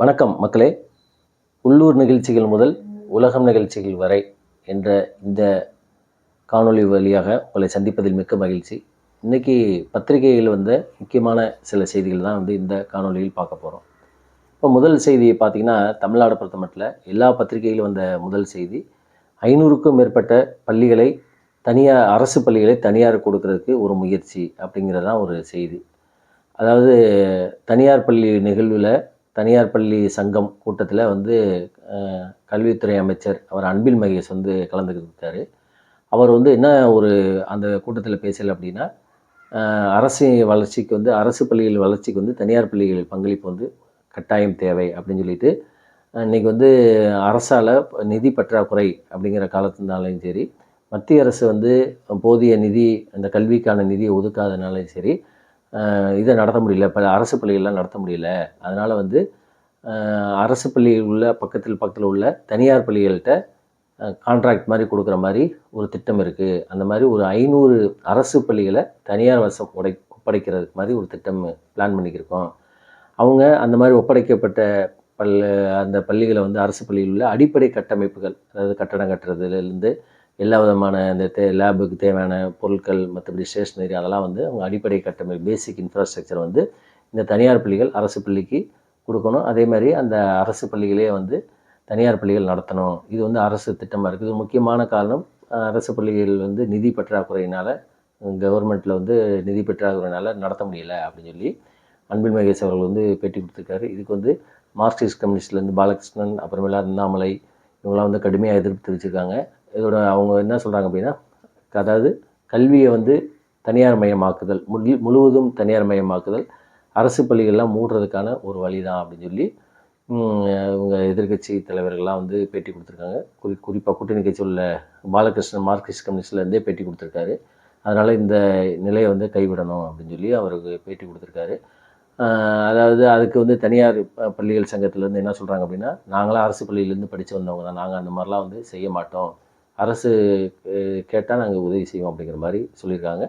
வணக்கம் மக்களே. உள்ளூர் நிகழ்ச்சிகள் முதல் உலகம் நிகழ்ச்சிகள் வரை என்ற இந்த காணொளி வழியாக உங்களை சந்திப்பதில் மிக்க மகிழ்ச்சி. இன்றைக்கி பத்திரிகையில் வந்த முக்கியமான சில செய்திகள் தான் வந்து இந்த காணொளியில் பார்க்க போகிறோம் இப்போ முதல் செய்தியை பார்த்தீங்கன்னா தமிழ்நாடு பிரதமரில் எல்லா பத்திரிகையிலும் வந்த முதல் செய்தி ஐநூறுக்கும் மேற்பட்ட பள்ளிகளை தனியார் அரசு பள்ளிகளை தனியார் கொடுக்கறதுக்கு ஒரு முயற்சி அப்படிங்கிறது தான் ஒரு செய்தி. அதாவது தனியார் பள்ளி நிகழ்வில் தனியார் பள்ளி சங்கம் கூட்டத்தில் வந்து கல்வித்துறை அமைச்சர் அவர் அன்பில் மகேஷ் வந்து கலந்துக்கிட்டு அவர் வந்து என்ன ஒரு அந்த கூட்டத்தில் பேசலை அப்படின்னா அரசு வளர்ச்சிக்கு வந்து அரசு பள்ளிகள் வளர்ச்சிக்கு வந்து தனியார் பள்ளிகள் பங்களிப்பு வந்து கட்டாயம் தேவை அப்படின்னு சொல்லிட்டு இன்றைக்கி இன்னைக்கு வந்து அரசால் நிதி பற்றாக்குறை அப்படிங்கிற காலத்தினாலையும் சரி மத்திய அரசு வந்து போதிய நிதி அந்த கல்விக்கான நிதியை ஒதுக்காதனாலையும் சரி இதை நடத்த முடியல. பல அரசு பள்ளிகள்லாம் நடத்த முடியல. அதனால் வந்து அரசு பள்ளியில் உள்ள பக்கத்தில் பக்கத்தில் உள்ள தனியார் பள்ளிகள்கிட்ட கான்ட்ராக்ட் மாதிரி கொடுக்குற மாதிரி ஒரு திட்டம் இருக்குது அந்த மாதிரி ஒரு ஐநூறு அரசு பள்ளிகளை தனியார் வசம் உடை ஒப்படைக்கிறதுக்கு மாதிரி ஒரு திட்டம் பிளான் பண்ணிக்கிருக்கோம். அவங்க அந்த மாதிரி ஒப்படைக்கப்பட்ட பல் அந்த பள்ளிகளை வந்து அரசு பள்ளியில் உள்ள அடிப்படை கட்டமைப்புகள் அதாவது கட்டடம் கட்டுறதுலேருந்து எல்லா விதமான இந்த தே லேபுக்கு தேவையான பொருட்கள் மற்றபடி ஸ்டேஷ்னரி அதெல்லாம் வந்து அவங்க அடிப்படை கட்டமைப்பு பேசிக் இன்ஃப்ராஸ்ட்ரக்சர் வந்து இந்த தனியார் பள்ளிகள் அரசு பள்ளிக்கு கொடுக்கணும். அதே மாதிரி அந்த அரசு பள்ளிகளே வந்து தனியார் பள்ளிகள் நடத்தணும். இது வந்து அரசு திட்டமாக இருக்குது. இது முக்கியமான காரணம் அரசு பள்ளிகள் வந்து நிதி பற்றாக்குறையினால் கவர்மெண்ட்டில் வந்து நிதி பற்றாக்குறையினால் நடத்த முடியலை அப்படின்னு சொல்லி அன்பில் மகேஷ் அவர்கள் வந்து பேட்டி கொடுத்துருக்காரு. இதுக்கு வந்து மார்க்சிஸ்ட் கம்யூனிஸ்ட்லேருந்து பாலகிருஷ்ணன் அப்புறமேலா அண்ணாமலை இவங்களாம் வந்து கடுமையாக எதிர்ப்பு தெரிவிச்சிருக்காங்க. இதோட அவங்க என்ன சொல்கிறாங்க அப்படின்னா அதாவது கல்வியை வந்து தனியார் மயமாக்குதல் முழு முழுவதும் தனியார் மயமாக்குதல் அரசு பள்ளிகள்லாம் மூடுறதுக்கான ஒரு வழி தான் அப்படின்னு சொல்லி இவங்க எதிர்க்கட்சி தலைவர்கள்லாம் வந்து பேட்டி கொடுத்துருக்காங்க. குறி குறிப்பாக கூட்டணி கட்சி உள்ள பாலகிருஷ்ணன் மார்க்சிஸ்ட் கம்யூனிஸ்ட்லேருந்தே பேட்டி கொடுத்துருக்காரு. அதனால் இந்த நிலையை வந்து கைவிடணும் அப்படின்னு சொல்லி அவருக்கு பேட்டி கொடுத்துருக்காரு. அதாவது அதுக்கு வந்து தனியார் பள்ளிகள் சங்கத்திலேருந்து என்ன சொல்கிறாங்க அப்படின்னா நாங்களாம் அரசு பள்ளியிலேருந்து படித்து வந்தவங்க தான். நாங்கள் அந்த மாதிரிலாம் வந்து செய்ய மாட்டோம். அரசு கேட்டால் நாங்கள் உதவி செய்வோம் அப்படிங்கிற மாதிரி சொல்லியிருக்காங்க.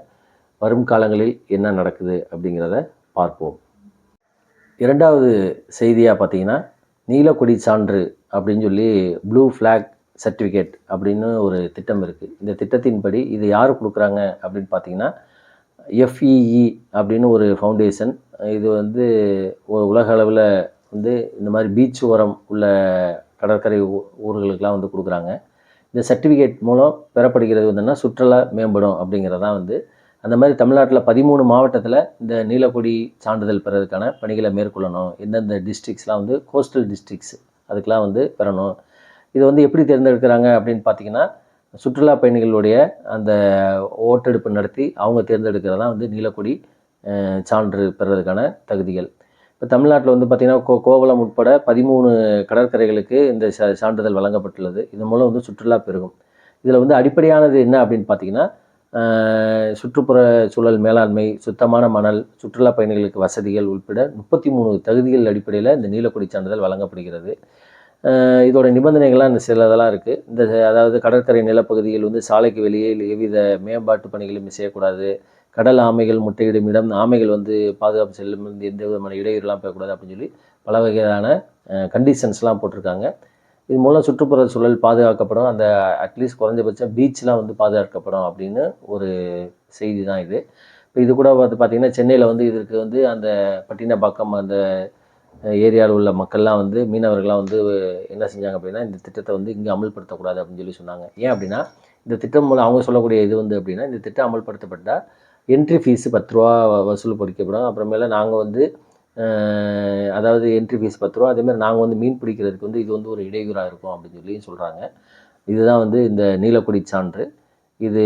வரும் காலங்களில் என்ன நடக்குது அப்படிங்கிறத பார்ப்போம். இரண்டாவது செய்தியாக பார்த்தீங்கன்னா நீலக்கொடி சான்று அப்படின்னு சொல்லி ப்ளூ ஃப்ளாக் சர்டிஃபிகேட் அப்படின்னு ஒரு திட்டம் இருக்குது இந்த திட்டத்தின்படி இது யார் கொடுக்குறாங்க அப்படின்னு பார்த்தீங்கன்னா எஃப்இஇ அப்படின்னு ஒரு ஃபவுண்டேஷன் இது வந்து உலக அளவில் வந்து இந்த மாதிரி பீச் ஓரம் உள்ள கடற்கரை ஊர்களுக்கெலாம் வந்து கொடுக்குறாங்க. இந்த சர்டிஃபிகேட் மூலம் பெறப்படுகிறது வந்துன்னா சுற்றுலா மேம்படும் அப்படிங்கிறதான் வந்து அந்த மாதிரி தமிழ்நாட்டில் பதிமூணு மாவட்டத்தில் இந்த நீலக்கொடி சான்றிதழ் பெறதுக்கான பணிகளை மேற்கொள்ளணும். எந்தெந்த டிஸ்ட்ரிக்ஸ்லாம் வந்து கோஸ்டல் டிஸ்ட்ரிக்ஸ் அதுக்கெலாம் வந்து பெறணும். இது வந்து எப்படி தேர்ந்தெடுக்கிறாங்க அப்படின்னு பார்த்தீங்கன்னா சுற்றுலா பயணிகளுடைய அந்த ஓட்டெடுப்பு நடத்தி அவங்க தேர்ந்தெடுக்கிறதான் வந்து நீலக்கொடி சான்று பெறதுக்கான தகுதிகள். இப்போ தமிழ்நாட்டில் வந்து பார்த்திங்கன்னா கோ கோவளம் உட்பட பதிமூணு கடற்கரைகளுக்கு இந்த சா சான்றிதழ் வழங்கப்பட்டுள்ளது. இதன் மூலம் வந்து சுற்றுலா பெருகும். இதில் வந்து அடிப்படையானது என்ன அப்படின்னு பார்த்தீங்கன்னா சுற்றுப்புற சூழல் மேலாண்மை சுத்தமான மணல் சுற்றுலா பயணிகளுக்கு வசதிகள் உட்பட முப்பத்தி மூணு தகுதிகள் அடிப்படையில் இந்த நீலக்குடி சான்றிதழ் வழங்கப்படுகிறது. இதோட நிபந்தனைகள்லாம் இந்த சிலதெல்லாம் இருக்குது இந்த அதாவது கடற்கரை நிலப்பகுதியில் வந்து சாலைக்கு வெளியே எவ்வித மேம்பாட்டு பணிகளும் செய்யக்கூடாது. கடல் ஆமைகள் முட்டையிடும் இடம் ஆமைகள் வந்து பாதுகாப்பு செல்லும் வந்து எந்த விதமான இடையூறுலாம் பெறக்கூடாது அப்படின்னு சொல்லி பல வகையான கண்டிஷன்ஸ்லாம் போட்டிருக்காங்க. இது மூலம் சுற்றுப்புற சூழல் பாதுகாக்கப்படும். அந்த அட்லீஸ்ட் குறைஞ்சபட்சம் பீச்லாம் வந்து பாதுகாக்கப்படும் அப்படின்னு ஒரு செய்தி தான் இது. இப்போ இது கூட வந்து பார்த்திங்கன்னா சென்னையில் வந்து இதற்கு வந்து அந்த பட்டினப்பாக்கம் அந்த ஏரியாவில் உள்ள மக்கள்லாம் வந்து மீனவர்கள்லாம் வந்து என்ன செஞ்சாங்க அப்படின்னா இந்த திட்டத்தை வந்து இங்கே அமல்படுத்தக்கூடாது அப்படின்னு சொல்லி சொன்னாங்க. ஏன் அப்படின்னா இந்த திட்டம் மூலம் அவங்க சொல்லக்கூடிய இது வந்து அப்படின்னா இந்த திட்டம் அமல்படுத்தப்பட்டால் என்ட்ரி ஃபீஸு பத்து ரூபா வசூல் படிக்கப்படும் அப்புறமேல நாங்கள் வந்து அதாவது என்ட்ரி ஃபீஸ் பத்து ரூபா அதேமாதிரி நாங்கள் வந்து மீன் பிடிக்கிறதுக்கு வந்து இது வந்து ஒரு இடையூறாக இருக்கும் அப்படின்னு சொல்லி சொல்கிறாங்க இதுதான் வந்து இந்த நீலக்குடி சான்று. இது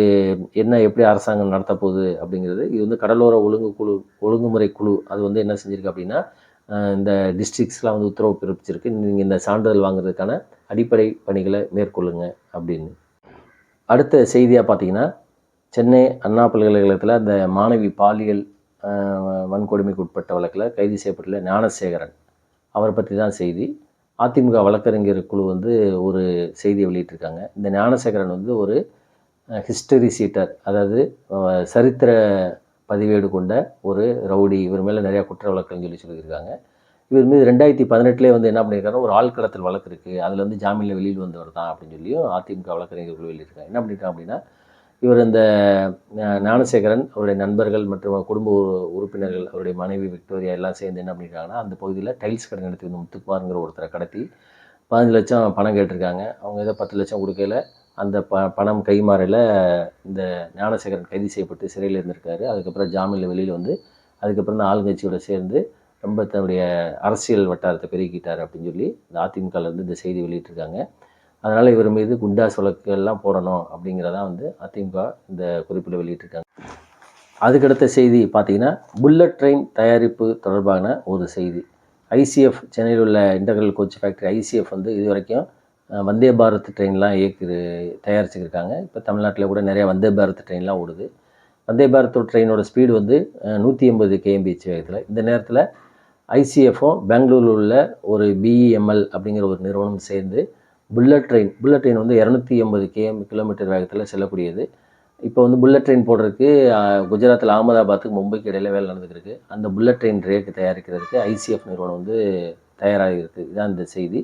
என்ன எப்படி அரசாங்கம் நடத்தப்போகுது அப்படிங்கிறது. இது வந்து கடலோர ஒழுங்கு குழு ஒழுங்குமுறை குழு அது வந்து என்ன செஞ்சுருக்கு அப்படின்னா இந்த டிஸ்ட்ரிக்ஸ்லாம் வந்து உத்தரவு பிறப்பிச்சிருக்கு. நீங்கள் இந்த சான்றிதழ் வாங்குறதுக்கான அடிப்படை பணிகளை மேற்கொள்ளுங்க அப்படின்னு. அடுத்த செய்தியாக பார்த்தீங்கன்னா சென்னை அண்ணா பல்கலைக்கழகத்தில் அந்த மாணவி பாலியல் வன்கொடுமைக்கு உட்பட்ட வழக்கில் கைது செய்யப்பட்டுள்ள ஞானசேகரன். அவரை பற்றி தான் செய்தி. அதிமுக வழக்கறிஞர் குழு வந்து ஒரு செய்தியை வெளியிட்டிருக்காங்க. இந்த ஞானசேகரன் வந்து ஒரு ஹிஸ்டரி சீட்டர் அதாவது சரித்திர பதிவேடு கொண்ட ஒரு ரவுடி. இவர் மேலே நிறையா குற்ற வழக்குன்னு சொல்லி சொல்லியிருக்காங்க. இவர் மீது ரெண்டாயிரத்தி பதினெட்டுலேயே வந்து என்ன பண்ணியிருக்காரு ஒரு ஆள்கடத்தல் வழக்கு இருக்குது அதில் வந்து ஜாமீனில் வெளியில் வந்தவர் தான் அப்படின்னு சொல்லியும் அதிமுக வழக்கறிஞர்கள் குழு வெளியிட்டிருக்காங்க. என்ன பண்ணியிருக்காங்க அப்படின்னா இவர் இந்த ஞானசேகரன் அவருடைய நண்பர்கள் மற்றும் குடும்ப உறுப்பினர்கள் அவருடைய மனைவி விக்டோரியா எல்லாம் சேர்ந்து என்ன பண்ணியிருக்காங்கன்னா அந்த பகுதியில் டைல்ஸ் கடை நடத்தி வந்து முத்துக்குமாருங்கிற ஒருத்தரை கடத்தி பதினஞ்சு லட்சம் பணம் கேட்டிருக்காங்க. அவங்க ஏதோ பத்து லட்சம் கொடுக்கல அந்த ப பணம் கைமாறையில் இந்த ஞானசேகரன் கைது செய்யப்பட்டு சிறையில் இருந்திருக்காரு. அதுக்கப்புறம் ஜாமீனில் வெளியில் வந்து அதுக்கப்புறம் இந்த ஆளுங்கட்சியோட சேர்ந்து ரொம்ப தன்னுடைய அரசியல் வட்டாரத்தை பெருக்கிட்டார் அப்படின்னு சொல்லி இந்த அதிமுகலேருந்து இந்த செய்தி வெளியிட்டிருக்காங்க. அதனால் இவர் மீது குண்டா சொலக்கெல்லாம் எல்லாம் போடணும் அப்படிங்கிறதான் வந்து அதிமுக இந்த குறிப்பில் வெளியிட்டிருக்காங்க. அதுக்கடுத்த செய்தி பார்த்தீங்கன்னா புல்லட் ட்ரெயின் தயாரிப்பு தொடர்பான ஒரு செய்தி. ஐசிஎஃப் சென்னையில் உள்ள இன்டர்னல் கோச் ஃபேக்ட்ரி ஐசிஎஃப் வந்து இது வரைக்கும் வந்தே பாரத் ட்ரெயின்லாம் இயக்கி தயாரிச்சுருக்காங்க. இப்போ தமிழ்நாட்டில் கூட நிறைய வந்தே பாரத் ட்ரெயின்லாம் ஓடுது. வந்தே பாரத் ட்ரெயினோட ஸ்பீடு வந்து நூற்றி எண்பது கேஎம்பிஹெச் வேகத்தில். இந்த நேரத்தில் ஐசிஎஃப்பும் பெங்களூரில் உள்ள ஒரு பிஇஎம்எல் அப்படிங்கிற ஒரு நிறுவனம் சேர்ந்து புல்லட் ட்ரெயின் புல்லட் ட்ரெயின் வந்து இரநூத்தி எண்பது கேஎம் கிலோமீட்டர் வேகத்தில் செல்லக்கூடியது. இப்போ வந்து புல்லட் ட்ரெயின் போடுறதுக்கு குஜராத்தில் அகமதாபாத்துக்கு மும்பைக்கு இடையில வேலை நடந்துட்டு அந்த புல்லட் ட்ரெயின் ரேக்கு தயாரிக்கிறதுக்கு ஐசிஎஃப் நிறுவனம் வந்து தயாராக இருக்குது இதுதான் இந்த செய்தி.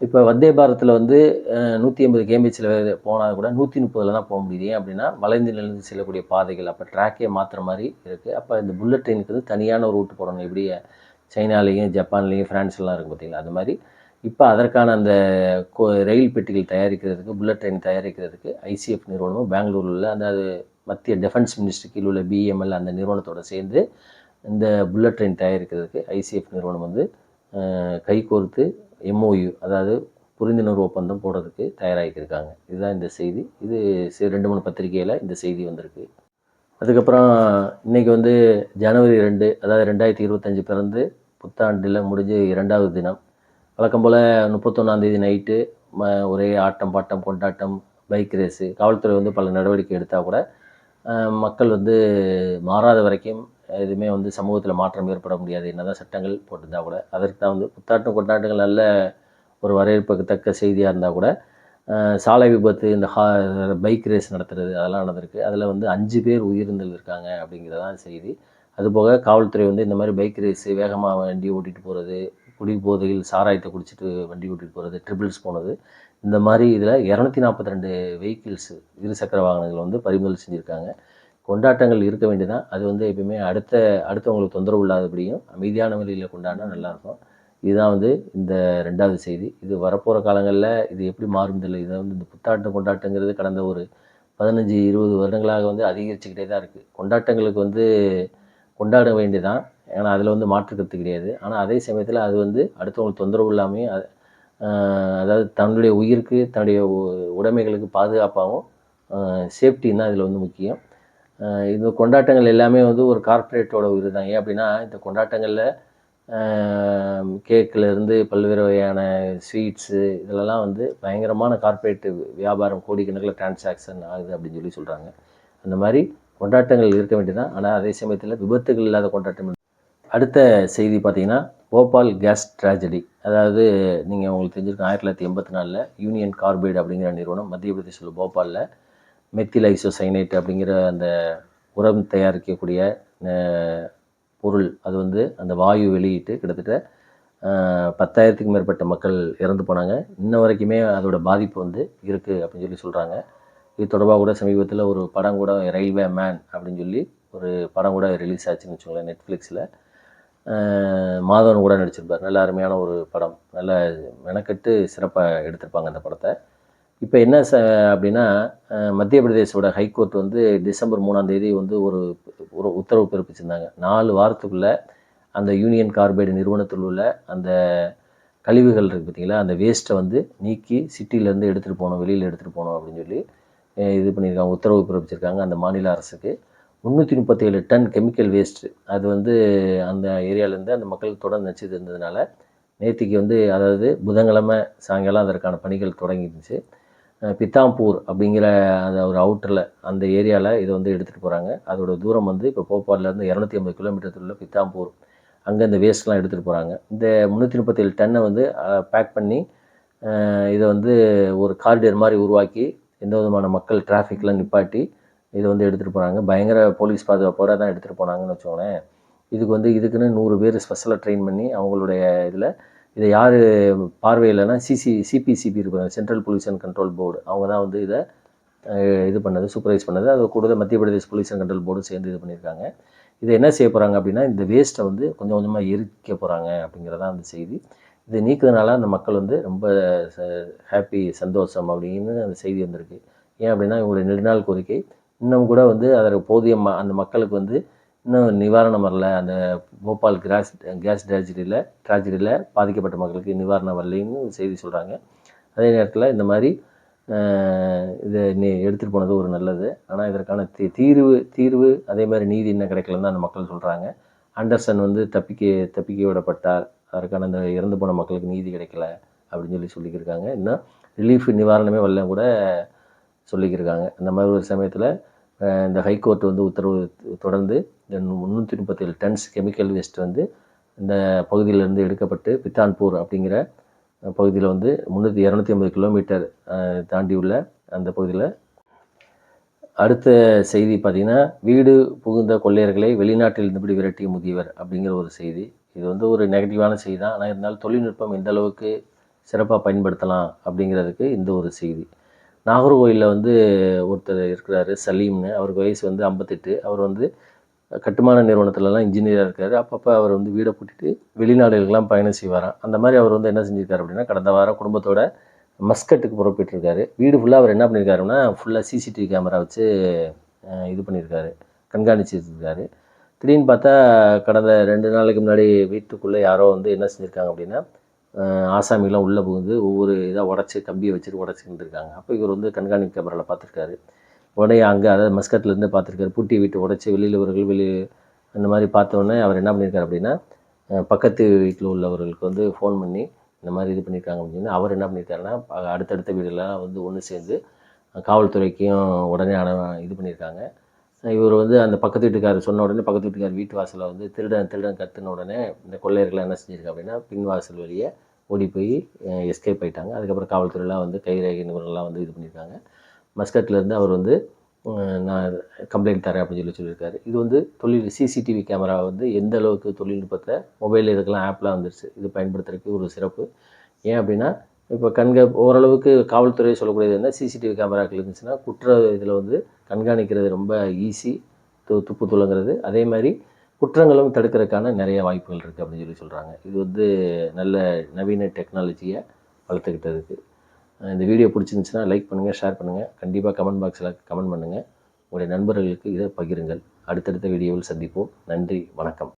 இப்போ வந்தே பாரத்தில் வந்து நூற்றி ஐம்பது கேம்பிச்சில் போனால் கூட நூற்றி முப்பதில் தான் போக முடியுது. ஏன் அப்படின்னா வளைந்து நிலந்து செல்லக்கூடிய பாதைகள் அப்போ ட்ராக்கே மாற்றுற மாதிரி இருக்குது அப்போ இந்த புல்லட் ட்ரெயினுக்கு வந்து தனியான ஒரு ரூட் போடணும். எப்படி சைனாலேயும் ஜப்பான்லேயும் ஃப்ரான்ஸ்லாம் இருக்குது பார்த்தீங்களா அது மாதிரி. இப்போ அதற்கான அந்த கோ- ரயில் பெட்டிகள் தயாரிக்கிறதுக்கு புல்லட் ட்ரெயின் தயாரிக்கிறதுக்கு ஐசிஎஃப் நிறுவனமும் பெங்களூரில் உள்ள அந்த மத்திய டிஃபென்ஸ் மினிஸ்ட்ரி கீழ் உள்ள பிஎம்எல் அந்த நிறுவனத்தோட சேர்ந்து இந்த புல்லட் ட்ரெயின் தயாரிக்கிறதுக்கு ஐசிஎஃப் நிறுவனம் வந்து கைகோர்த்து எம்ஓயு அதாவது புரிந்துணர்வு ஒப்பந்தம் போடுறதுக்கு தயாராகிருக்காங்க இதுதான் இந்த செய்தி. இது ரெண்டு மூணு பத்திரிகையில் இந்த செய்தி வந்திருக்கு. அதுக்கப்புறம் இன்றைக்கி வந்து ஜனவரி ரெண்டு அதாவது ரெண்டாயிரத்தி இருபத்தஞ்சி பிறந்து புத்தாண்டில் முடிஞ்சு இரண்டாவது தினம். வழக்கம் போல் முப்பத்தொன்னாந்தேதி நைட்டு ம ஒரே ஆட்டம் பாட்டம் கொண்டாட்டம் பைக் ரேஸு காவல்துறை வந்து பல நடவடிக்கை எடுத்தால் கூட மக்கள் வந்து மாறாத வரைக்கும் எதுவுமே வந்து சமூகத்தில் மாற்றம் ஏற்பட முடியாது. என்னதான் சட்டங்கள் போட்டிருந்தால் கூட அதற்கு தான் வந்து புத்தாட்டம் கொண்டாட்டங்கள் நல்ல ஒரு வரவேற்புக்கு தக்க செய்தியாக இருந்தால் கூட சாலை விபத்து இந்த ஹா பைக் ரேஸ் நடத்துறது அதெல்லாம் நடந்திருக்கு. அதில் வந்து அஞ்சு பேர் உயிரிழந்தல் இருக்காங்க அப்படிங்கிறதான் செய்தி. அதுபோக காவல்துறை வந்து இந்த மாதிரி பைக் ரேஸு வேகமாக வண்டி ஓட்டிகிட்டு போகிறது குடி போதையில் சாராயத்தை குடிச்சிட்டு வண்டி ஓட்டிகிட்டு போகிறது ட்ரிபிள்ஸ் போனது. இந்த மாதிரி இதில் இரநூத்தி நாற்பத்தி ரெண்டு வெஹிக்கிள்ஸு இருசக்கர வாகனங்கள் வந்து பறிமுதல் செஞ்சுருக்காங்க. கொண்டாட்டங்கள் இருக்க வேண்டியதான் அது வந்து எப்பயுமே அடுத்த அடுத்தவங்களுக்கு தொந்தரவு இல்லாதபடியும் அமைதியான வழியில் கொண்டாடினா நல்லாயிருக்கும். இதுதான் வந்து இந்த ரெண்டாவது செய்தி. இது வரப்போகிற காலங்களில் இது எப்படி மாறும் தெரியல. இதை வந்து இந்த புத்தாட்டம் கொண்டாட்டங்கிறது கடந்த ஒரு பதினஞ்சு இருபது வருடங்களாக வந்து அதிகரிச்சுக்கிட்டே தான் இருக்குது கொண்டாட்டங்களுக்கு வந்து கொண்டாட வேண்டியதான் ஏன்னா அதில் வந்து மாற்று கிடையாது. ஆனால் அதே சமயத்தில் அது வந்து அடுத்தவங்களுக்கு தொந்தரவு இல்லாமையும் அதாவது தன்னுடைய உயிருக்கு தன்னுடைய உ- உடைமைகளுக்கு பாதுகாப்பாகவும் சேஃப்டின் தான் இதில் வந்து முக்கியம். இந்த கொண்டாட்டங்கள் எல்லாமே வந்து ஒரு கார்ப்பரேட்டோட உயிர் தான். ஏன் அப்படின்னா இந்த கொண்டாட்டங்களில் கேக்கிலேருந்து பல்வேறு வகையான ஸ்வீட்ஸு இதிலெல்லாம் வந்து பயங்கரமான கார்ப்பரேட் வியாபாரம் கோடிக்கணக்கில் டிரான்சாக்ஷன் ஆகுது அப்படின்னு சொல்லி சொல்கிறாங்க அந்த மாதிரி கொண்டாட்டங்கள் இருக்க வேண்டியதான் ஆனால் அதே சமயத்தில் விபத்துகள் இல்லாத கொண்டாட்டம் அடுத்த செய்தி பார்த்தீங்கன்னா போபால் கேஸ் ட்ராஜடி அதாவது நீங்கள் உங்களுக்கு தெரிஞ்சிருக்க ஆயிரத்தி தொள்ளாயிரத்தி எண்பத்தி நாலில் யூனியன் கார்பைடு அப்படிங்கிற நிறுவனம் மத்திய பிரதேசில் போபாலில் மெத்தில் ஐசோசைனேட் அப்படிங்கிற அந்த உரம் தயாரிக்கக்கூடிய பொருள் அது வந்து அந்த வாயு வெளியிட்டு கிட்டத்தட்ட பத்தாயிரத்துக்கும் மேற்பட்ட மக்கள் இறந்து போனாங்க. இன்ன வரைக்குமே அதோட பாதிப்பு வந்து இருக்குது அப்படின்னு சொல்லி சொல்கிறாங்க இது தொடர்பாக கூட சமீபத்தில் ஒரு படம் கூட ரயில்வே மேன் அப்படின்னு சொல்லி ஒரு படம் கூட ரிலீஸ் ஆச்சுன்னு வச்சுக்கோங்களேன் நெட்ஃப்ளிக்ஸில் மாதவன் கூட நடிச்சிருப்பார். நல்ல அருமையான ஒரு படம். நல்ல மெனக்கெட்டு சிறப்பாக எடுத்திருப்பாங்க அந்த படத்தை. இப்போ என்ன ச அப்படின்னா மத்திய பிரதேசோட ஹைகோர்ட் வந்து டிசம்பர் மூணாம் தேதி வந்து ஒரு ஒரு உத்தரவு பிறப்பிச்சிருந்தாங்க. நாலு வாரத்துக்குள்ளே அந்த யூனியன் கார்பைடு நிறுவனத்தில் உள்ள அந்த கழிவுகள் இருக்குது பார்த்தீங்களா அந்த வேஸ்ட்டை வந்து நீக்கி சிட்டிலேருந்து எடுத்துகிட்டு போகணும் வெளியில் எடுத்துகிட்டு போகணும் அப்படின்னு சொல்லி இது பண்ணியிருக்காங்க. உத்தரவு பிறப்பிச்சிருக்காங்க அந்த மாநில அரசுக்கு. முந்நூற்றி முப்பத்தேழு டன் கெமிக்கல் வேஸ்ட்டு அது வந்து அந்த ஏரியாவிலேருந்து அந்த மக்கள் தொடர்ந்து நினச்சிட்டு இருந்ததுனால நேற்றுக்கு வந்து அதாவது புதன்கிழமை சாயங்காலம் அதற்கான பணிகள் தொடங்கிருந்துச்சு பித்தாம்பூர் அப்படிங்கிற அந்த ஒரு அவுட்டரில் அந்த ஏரியாவில் இதை வந்து எடுத்துகிட்டு போகிறாங்க அதோட தூரம் வந்து இப்போ போப்பாட்லேருந்து இரநூத்தி ஐம்பது கிலோமீட்டர் உள்ள பித்தாம்பூர். அங்கே இந்த வேஸ்ட்லாம் எடுத்துகிட்டு போகிறாங்க இந்த முந்நூற்றி முப்பத்தேழு டன்னை வந்து பேக் பண்ணி இதை வந்து ஒரு காரிடர் மாதிரி உருவாக்கி எந்த விதமான மக்கள் டிராஃபிக்லாம் நிப்பாட்டி இதை வந்து எடுத்துகிட்டு போகிறாங்க பயங்கர போலீஸ் பாதுகாப்போட தான் எடுத்துகிட்டு போனாங்கன்னு வச்சுக்கோங்களேன். இதுக்கு வந்து இதுக்குன்னு நூறு பேர் ஸ்பெஷலாக ட்ரெயின் பண்ணி அவங்களுடைய இதில் இதை யார் பார்வையில்னா சிசி சிபிசிபி இருப்பாங்க சென்ட்ரல் பொல்யூஷன் கண்ட்ரோல் போர்டு அவங்க தான் வந்து இதை இது பண்ணது சூப்பர்வைஸ் பண்ணது. அது கூட மத்திய பிரதேஷ் பொல்யூஷன் கண்ட்ரோல் போர்டும் சேர்ந்து இது பண்ணியிருக்காங்க. இதை என்ன செய்ய போகிறாங்க அப்படின்னா இந்த வேஸ்ட்டை வந்து கொஞ்சம் கொஞ்சமாக எரிக்க போகிறாங்க அப்படிங்கிறதான் அந்த செய்தி. இதை நீக்கிறதுனால அந்த மக்கள் வந்து ரொம்ப ஹாப்பி சந்தோஷம் அப்படின்னு அந்த செய்தி வந்திருக்கு. ஏன் அப்படின்னா இவங்களுடைய நெடுநாள் கோரிக்கை இன்னும் கூட வந்து அதற்கு போதிய ம அந்த மக்களுக்கு வந்து இன்னும் நிவாரணம் வரல. அந்த போபால் கிராஸ் கேஸ் ட்ராஜடியில் ட்ராஜடியில் பாதிக்கப்பட்ட மக்களுக்கு நிவாரணம் வரலைன்னு செய்தி சொல்கிறாங்க அதே நேரத்தில் இந்த மாதிரி இதை நீ எடுத்துகிட்டு போனது ஒரு நல்லது. ஆனால் இதற்கான தீ தீர்வு தீர்வு அதே மாதிரி நீதி இன்னும் கிடைக்கலன்னு தான் அந்த மக்கள் சொல்கிறாங்க அண்டர்சன் வந்து தப்பிக்க தப்பிக்க விடப்பட்டார். அதற்கான அந்த இறந்து போன மக்களுக்கு நீதி கிடைக்கல அப்படின்னு சொல்லி சொல்லிக்கிருக்காங்க. இன்னும் ரிலீஃப் நிவாரணமே வரல கூட சொல்லிக்கிருக்காங்க. அந்த மாதிரி ஒரு சமயத்தில் இந்த ஹைகோர்ட் வந்து உத்தரவு தொடர்ந்து முந்நூற்றி முப்பத்தேழு டன்ஸ் கெமிக்கல் வேஸ்ட் வந்து இந்த பகுதியிலேருந்து எடுக்கப்பட்டு பித்தான்பூர் அப்படிங்கிற பகுதியில் வந்து முந்நூற்றி இரநூத்தி ஐம்பது கிலோமீட்டர் தாண்டி உள்ள அந்த பகுதியில். அடுத்த செய்தி பார்த்திங்கன்னா வீடு புகுந்த கொள்ளையர்களை வெளிநாட்டில் இருந்தபடி விரட்டிய முதியவர் அப்படிங்கிற ஒரு செய்தி. இது வந்து ஒரு நெகட்டிவான செய்தி தான். ஆனால் இருந்தாலும் தொழில்நுட்பம் எந்த அளவுக்கு சிறப்பாக பயன்படுத்தலாம் அப்படிங்கிறதுக்கு இந்த ஒரு செய்தி. நாகர்கோயிலில் வந்து ஒருத்தர் இருக்கிறாரு சலீம்னு. அவருக்கு வயசு வந்து ஐம்பத்தெட்டு. அவர் வந்து கட்டுமான நிறுவனத்துலலாம் இன்ஜினியராக இருக்கார். அப்பப்போ அவர் வந்து வீடை பூட்டிட்டு வெளிநாடுகளுக்கெல்லாம் பயணம் செய்வாராம். அந்த மாதிரி அவர் வந்து என்ன செஞ்சுருக்காரு அப்படின்னா கடந்த வாரம் குடும்பத்தோட மஸ்கட்டுக்கு புறப்பட்டுருக்காரு. வீடு ஃபுல்லாக அவர் என்ன பண்ணியிருக்காருன்னா ஃபுல்லாக சிசிடிவி கேமரா வச்சு இது பண்ணியிருக்காரு கண்காணிச்சிருக்காரு. திடீர்னு பார்த்தா கடந்த ரெண்டு நாளைக்கு முன்னாடி வீட்டுக்குள்ளே யாரோ வந்து என்ன செஞ்சுருக்காங்க அப்படின்னா ஆசாமிலாம் உள்ளே புகுந்து ஒவ்வொரு இதாக உடச்சி கம்பியை வச்சுட்டு உடச்சிக்கிட்டு இருக்காங்க அப்போ இவர் வந்து கண்காணிப்பு கேமராவில் பார்த்துருக்காரு. உடனே அங்கே அதாவது மஸ்கட்லேருந்து பார்த்துருக்காரு. பூட்டி வீட்டு உடச்சி வெளியிலவர்கள் வெளி அந்த மாதிரி பார்த்தோன்னே அவர் என்ன பண்ணியிருக்காரு அப்படின்னா பக்கத்து வீட்டில் உள்ளவர்களுக்கு வந்து ஃபோன் பண்ணி இந்த மாதிரி இது பண்ணியிருக்காங்க அப்படின்னு அவர் என்ன பண்ணியிருக்காருன்னா அடுத்தடுத்த வீடுலாம் வந்து ஒன்று சேர்ந்து காவல்துறைக்கும் உடனே இது பண்ணியிருக்காங்க இவர் வந்து அந்த பக்கத்து வீட்டுக்காரர் சொன்ன உடனே பக்கத்து வீட்டுக்கார் வீட்டு வாசலில் வந்து திருடன் திருடன் கத்துன உடனே இந்த கொள்ளையர்கள் என்ன செஞ்சிருக்காங்க அப்படின்னா பின் வாசல் வழியே ஓடி போய் எஸ்கேப் ஆகிட்டாங்க அதுக்கப்புறம் காவல்துறையெல்லாம் வந்து கைரேகை நிபுணர்லாம் வந்து இது பண்ணியிருக்காங்க. மஸ்கட்லேருந்து அவர் வந்து நான் கம்ப்ளைண்ட் தரேன் அப்படின்னு சொல்லி சொல்லியிருக்காரு. இது வந்து தொழில் சிசிடிவி கேமரா வந்து எந்த அளவுக்கு தொழில்நுட்பத்தை மொபைல் இதுக்கெல்லாம் ஆப்லாம் வந்துருச்சு. இது பயன்படுத்துறதுக்கு ஒரு சிறப்பு. ஏன் அப்படின்னா இப்போ கண்க ஓரளவுக்கு காவல்துறை சொல்லக்கூடியது என்ன? சிசிடிவி கேமராக்கள் இருந்துச்சுன்னா குற்ற இதில் வந்து கண்காணிக்கிறது ரொம்ப ஈஸி து துப்பு துளங்கிறது அதே மாதிரி குற்றங்களும் தடுக்கிறதுக்கான நிறைய வாய்ப்புகள் இருக்குது அப்படின்னு சொல்லி சொல்கிறாங்க இது வந்து நல்ல நவீன டெக்னாலஜியை வளர்த்துக்கிட்டதுக்கு இந்த வீடியோ பிடிச்சிருந்துச்சுன்னா லைக் பண்ணுங்கள் ஷேர் பண்ணுங்கள் கண்டிப்பாக கமெண்ட் பாக்ஸில் கமெண்ட் பண்ணுங்கள் உங்களுடைய நண்பர்களுக்கு இதை பகிருங்கள். அடுத்தடுத்த வீடியோவில் சந்திப்போம். நன்றி வணக்கம்.